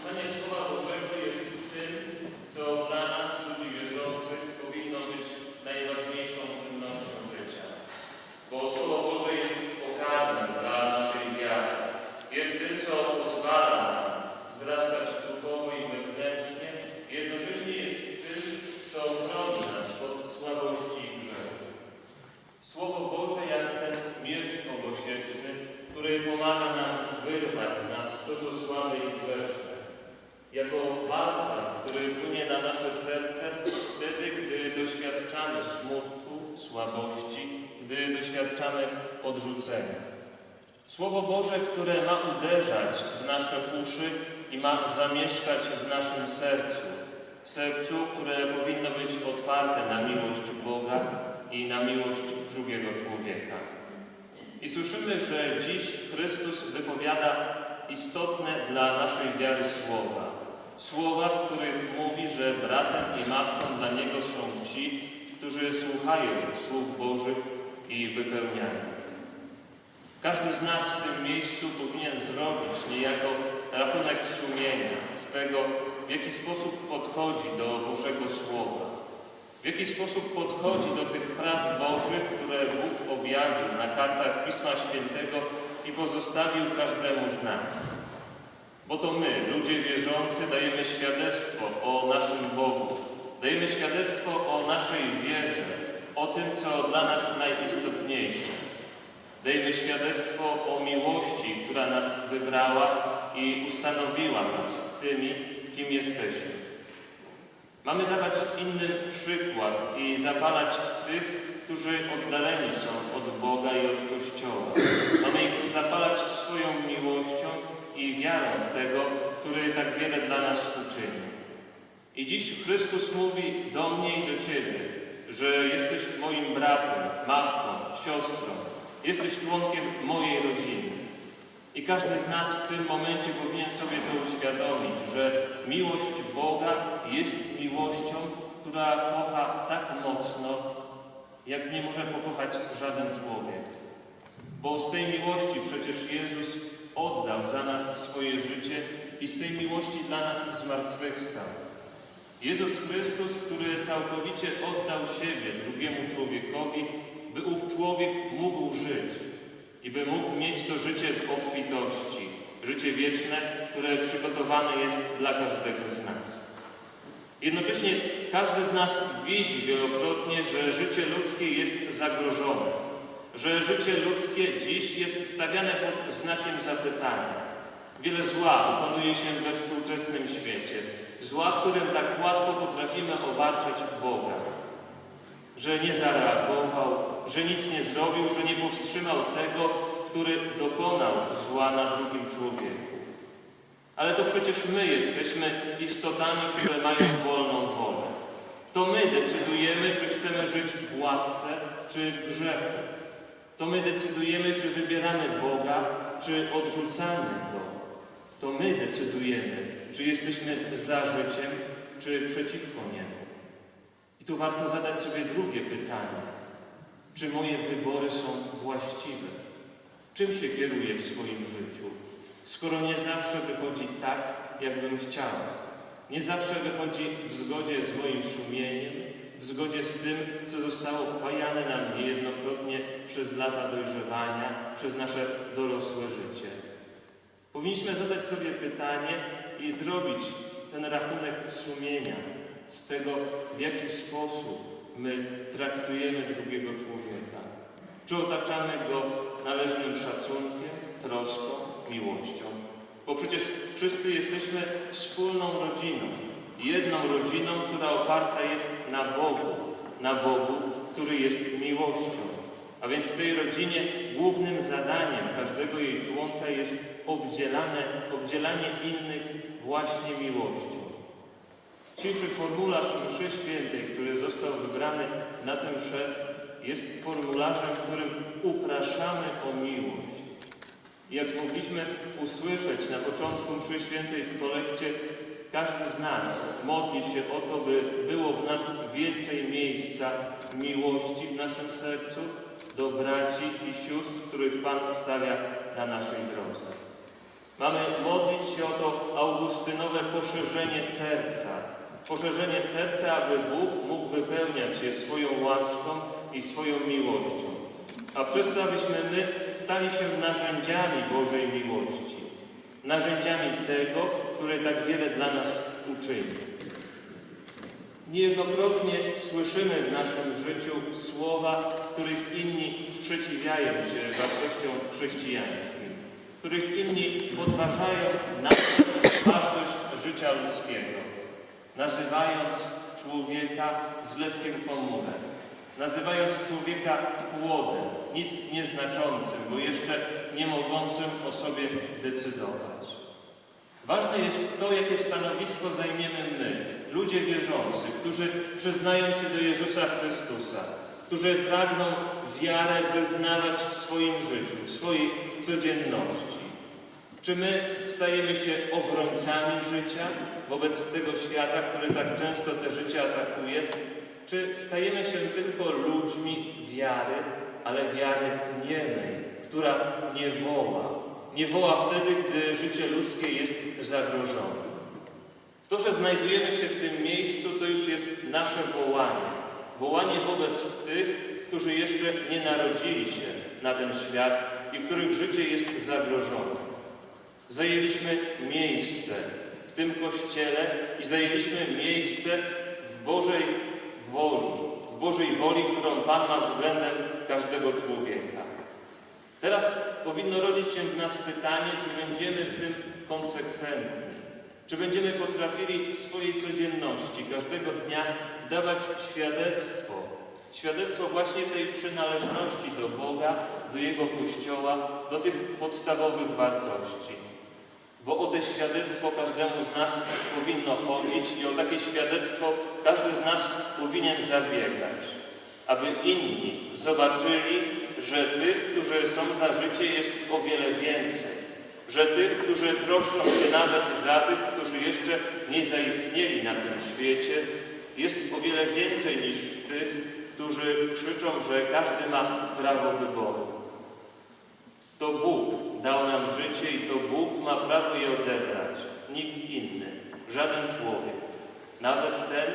Słuchanie Słowa Bożego jest tym, co dla nas, ludzi wierzących, powinno być najważniejszą czynnością życia. Bo Słowo Boże jest pokarmem dla naszej wiary. Jest tym, co pozwala nam wzrastać duchowo i wewnętrznie. Jednocześnie jest tym, co chroni nas od słabości i grzechu. Słowo Boże jak ten miecz obosieczny, który pomaga nam wyrwać z nas to, co słabe i grzeszne. Jako balsam, który płynie na nasze serce wtedy, gdy doświadczamy smutku, słabości, gdy doświadczamy odrzucenia. Słowo Boże, które ma uderzać w nasze uszy i ma zamieszkać w naszym sercu. Sercu, które powinno być otwarte na miłość Boga i na miłość drugiego człowieka. I słyszymy, że dziś Chrystus wypowiada istotne dla naszej wiary słowa. Słowa, w których mówi, że bratem i matką dla Niego są ci, którzy słuchają słów Bożych i wypełniają. Każdy z nas w tym miejscu powinien zrobić niejako rachunek sumienia z tego, w jaki sposób podchodzi do Bożego Słowa. W jaki sposób podchodzi do tych praw Bożych, które Bóg objawił na kartach Pisma Świętego i pozostawił każdemu z nas. Bo to my, ludzie wierzący, dajemy świadectwo o naszym Bogu. Dajemy świadectwo o naszej wierze, o tym, co dla nas najistotniejsze. Dajemy świadectwo o miłości, która nas wybrała i ustanowiła nas tymi, kim jesteśmy. Mamy dawać innym przykład i zapalać tych, którzy oddaleni są od Boga i od Kościoła. Mamy ich zapalać swoją miłością i wiarą w tego, który tak wiele dla nas uczynił. I dziś Chrystus mówi do mnie i do Ciebie, że jesteś moim bratem, matką, siostrą, jesteś członkiem mojej rodziny. I każdy z nas w tym momencie powinien sobie to uświadomić, że miłość Boga jest miłością, która kocha tak mocno, jak nie może pokochać żaden człowiek. Bo z tej miłości przecież Jezus oddał za nas swoje życie i z tej miłości dla nas zmartwychwstał. Jezus Chrystus, który całkowicie oddał siebie drugiemu człowiekowi, by ów człowiek mógł żyć i by mógł mieć to życie w obfitości, życie wieczne, które przygotowane jest dla każdego z nas. Jednocześnie każdy z nas widzi wielokrotnie, że życie ludzkie jest zagrożone, że życie ludzkie dziś jest stawiane pod znakiem zapytania. Wiele zła dokonuje się we współczesnym świecie, zła, którym tak łatwo potrafimy obarczać Boga że nie zareagował, że nic nie zrobił, że nie powstrzymał tego, który dokonał zła na drugim człowieku. Ale to przecież my jesteśmy istotami, które mają wolną wolę. To my decydujemy, czy chcemy żyć w łasce, czy w grzechu. To my decydujemy, czy wybieramy Boga, czy odrzucamy Go. To my decydujemy, czy jesteśmy za życiem, czy przeciwko Niemu. I tu warto zadać sobie drugie pytanie. Czy moje wybory są właściwe? Czym się kieruję w swoim życiu? Skoro nie zawsze wychodzi tak, jakbym chciał. Nie zawsze wychodzi w zgodzie z moim sumieniem, w zgodzie z tym, co zostało wpajane nam niejednokrotnie przez lata dojrzewania, przez nasze dorosłe życie. Powinniśmy zadać sobie pytanie i zrobić ten rachunek sumienia z tego, w jaki sposób my traktujemy drugiego człowieka. Czy otaczamy go należnym szacunkiem, troską, miłością? Bo przecież wszyscy jesteśmy wspólną rodziną, jedną rodziną, która oparta jest na Bogu, na Bogu, który jest miłością. A więc w tej rodzinie głównym zadaniem każdego jej członka jest obdzielane, obdzielanie innych właśnie miłością. Dzisiejszy formularz mszy świętej, który został wybrany na tę mszę, jest formularzem, którym upraszamy o miłość. Jak mogliśmy usłyszeć na początku mszy świętej w kolekcie, każdy z nas modli się o to, by było w nas więcej miejsca miłości w naszym sercu do braci i sióstr, których Pan stawia na naszej drodze. Mamy modlić się o to augustynowe poszerzenie serca. Poszerzenie serca, aby Bóg mógł wypełniać je swoją łaską i swoją miłością. A przez to, abyśmy my stali się narzędziami Bożej miłości. Narzędziami tego, który tak wiele dla nas uczynił. Niejednokrotnie słyszymy w naszym życiu słowa, których inni sprzeciwiają się wartościom chrześcijańskim, których inni podważają naszą wartość życia ludzkiego, nazywając człowieka zlepkiem komórek, nazywając człowieka płodem, nic nieznaczącym, bo jeszcze nie mogącym o sobie decydować. Ważne jest to, jakie stanowisko zajmiemy my, ludzie wierzący, którzy przyznają się do Jezusa Chrystusa, którzy pragną wiarę wyznawać w swoim życiu, w swojej codzienności. Czy my stajemy się obrońcami życia wobec tego świata, który tak często te życie atakuje? Czy stajemy się tylko ludźmi wiary, ale wiary niemej, która nie woła, nie woła wtedy, gdy życie ludzkie jest zagrożone. To, że znajdujemy się w tym miejscu, to już jest nasze wołanie. Wołanie wobec tych, którzy jeszcze nie narodzili się na ten świat i których życie jest zagrożone. Zajęliśmy miejsce w tym kościele i zajęliśmy miejsce w Bożej woli, w Bożej woli, którą Pan ma względem każdego człowieka. Teraz powinno rodzić się w nas pytanie, czy będziemy w tym konsekwentni, czy będziemy potrafili w swojej codzienności każdego dnia dawać świadectwo, świadectwo właśnie tej przynależności do Boga, do Jego Kościoła, do tych podstawowych wartości. Bo o te świadectwo każdemu z nas powinno chodzić i o takie świadectwo każdy z nas powinien zabiegać, aby inni zobaczyli, że tych, którzy są za życie, jest o wiele więcej. Że tych, którzy troszczą się nawet za tych, którzy jeszcze nie zaistnieli na tym świecie, jest o wiele więcej niż tych, którzy krzyczą, że każdy ma prawo wyboru. To Bóg dał nam życie i to Bóg ma prawo je odebrać. Nikt inny, żaden człowiek, nawet ten,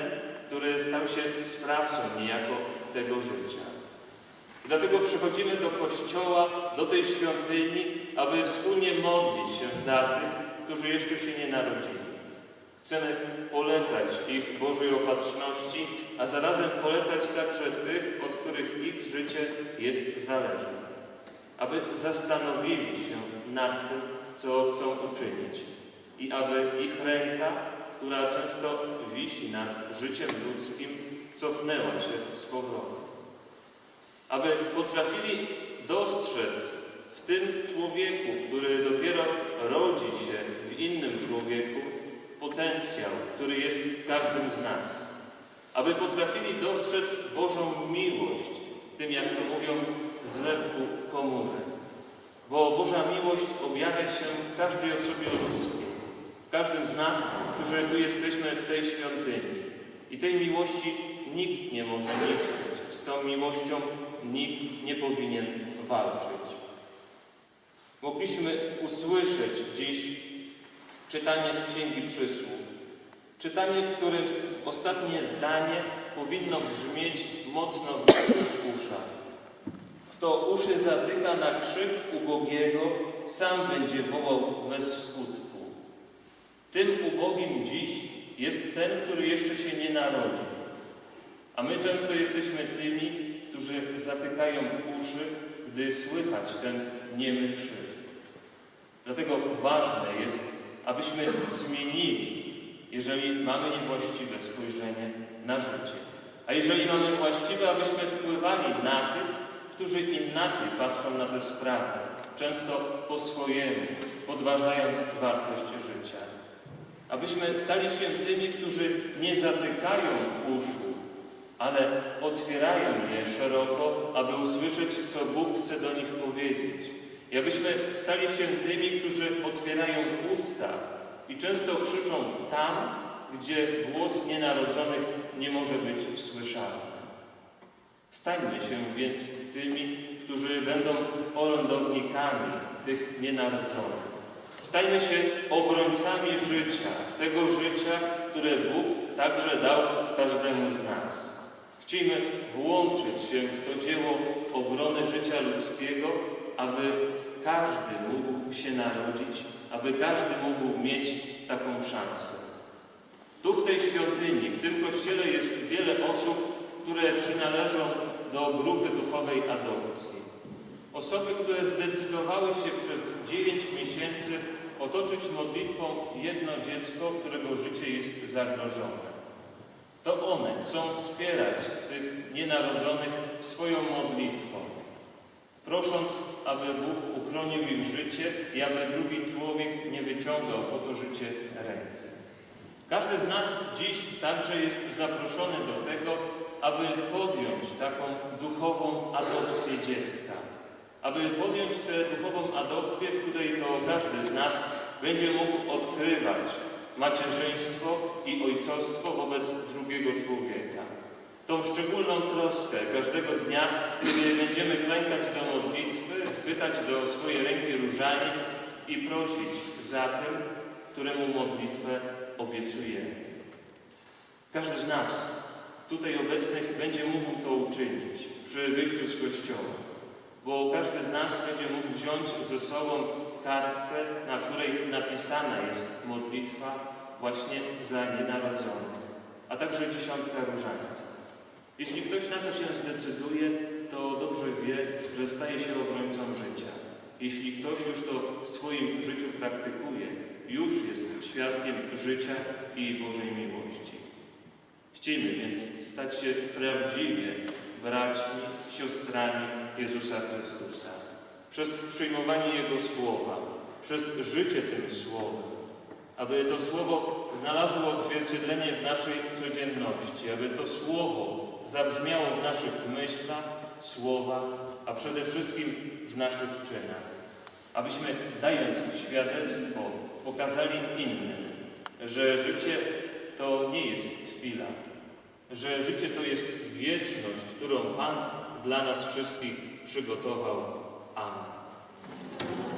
który stał się sprawcą niejako tego życia. Dlatego przychodzimy do Kościoła, do tej świątyni, aby wspólnie modlić się za tych, którzy jeszcze się nie narodzili. Chcemy polecać ich Bożej opatrzności, a zarazem polecać także tych, od których ich życie jest zależne. Aby zastanowili się nad tym, co chcą uczynić i aby ich ręka, która często wisi nad życiem ludzkim, cofnęła się z powrotem aby potrafili dostrzec w tym człowieku, który dopiero rodzi się w innym człowieku, potencjał, który jest w każdym z nas. Aby potrafili dostrzec Bożą miłość w tym, jak to mówią, zlepku komuny. Bo Boża miłość objawia się w każdej osobie ludzkiej, w każdym z nas, którzy tu jesteśmy w tej świątyni. I tej miłości nikt nie może niszczyć. Z tą miłością nikt nie powinien walczyć. Mogliśmy usłyszeć dziś czytanie z Księgi Przysłów. Czytanie, w którym ostatnie zdanie powinno brzmieć mocno w uszach. Kto uszy zatyka na krzyk ubogiego, sam będzie wołał bez skutku. Tym ubogim dziś jest ten, który jeszcze się nie narodził. A my często jesteśmy tymi, którzy zatykają uszy, gdy słychać ten niemy krzyk. Dlatego ważne jest, abyśmy zmienili, jeżeli mamy niewłaściwe spojrzenie na życie. A jeżeli mamy właściwe, abyśmy wpływali na tych, którzy inaczej patrzą na te sprawy, często po swojemu, podważając wartość życia. Abyśmy stali się tymi, którzy nie zatykają uszu, ale otwierają je szeroko, aby usłyszeć, co Bóg chce do nich powiedzieć. I abyśmy stali się tymi, którzy otwierają usta i często krzyczą tam, gdzie głos nienarodzonych nie może być słyszalny. Stańmy się więc tymi, którzy będą orędownikami tych nienarodzonych. Stajmy się obrońcami życia, tego życia, które Bóg także dał każdemu z nas. Chciejmy włączyć się w to dzieło obrony życia ludzkiego, aby każdy mógł się narodzić, aby każdy mógł mieć taką szansę. Tu w tej świątyni, w tym kościele jest wiele osób, które przynależą do grupy duchowej adopcji. Osoby, które zdecydowały się przez 9 miesięcy otoczyć modlitwą jedno dziecko, którego życie jest zagrożone. To one chcą wspierać tych nienarodzonych swoją modlitwą, prosząc, aby Bóg uchronił ich życie i aby drugi człowiek nie wyciągał po to życie ręki. Każdy z nas dziś także jest zaproszony do tego, aby podjąć taką duchową adopcję dziecka. Aby podjąć tę duchową adopcję, w której to każdy z nas będzie mógł odkrywać macierzyństwo i ojcostwo wobec drugiego człowieka. Tą szczególną troskę każdego dnia, kiedy będziemy klękać do modlitwy, chwytać do swojej ręki różaniec i prosić za tym, któremu modlitwę obiecujemy. Każdy z nas tutaj obecnych będzie mógł to uczynić przy wyjściu z kościoła, bo każdy z nas będzie mógł wziąć ze sobą kartkę, na której napisana jest modlitwa właśnie za nienarodzonych, a także dziesiątka różańca. Jeśli ktoś na to się zdecyduje, to dobrze wie, że staje się obrońcą życia. Jeśli ktoś już to w swoim życiu praktykuje, już jest świadkiem życia i Bożej miłości. Chciejmy więc stać się prawdziwie braćmi, siostrami Jezusa Chrystusa. Przez przyjmowanie Jego Słowa, przez życie tym Słowem, aby to Słowo znalazło odzwierciedlenie w naszej codzienności, aby to Słowo zabrzmiało w naszych myślach, słowach, a przede wszystkim w naszych czynach. Abyśmy, dając świadectwo, pokazali innym, że życie to nie jest chwila, że życie to jest wieczność, którą Pan dla nas wszystkich przygotował. Amen.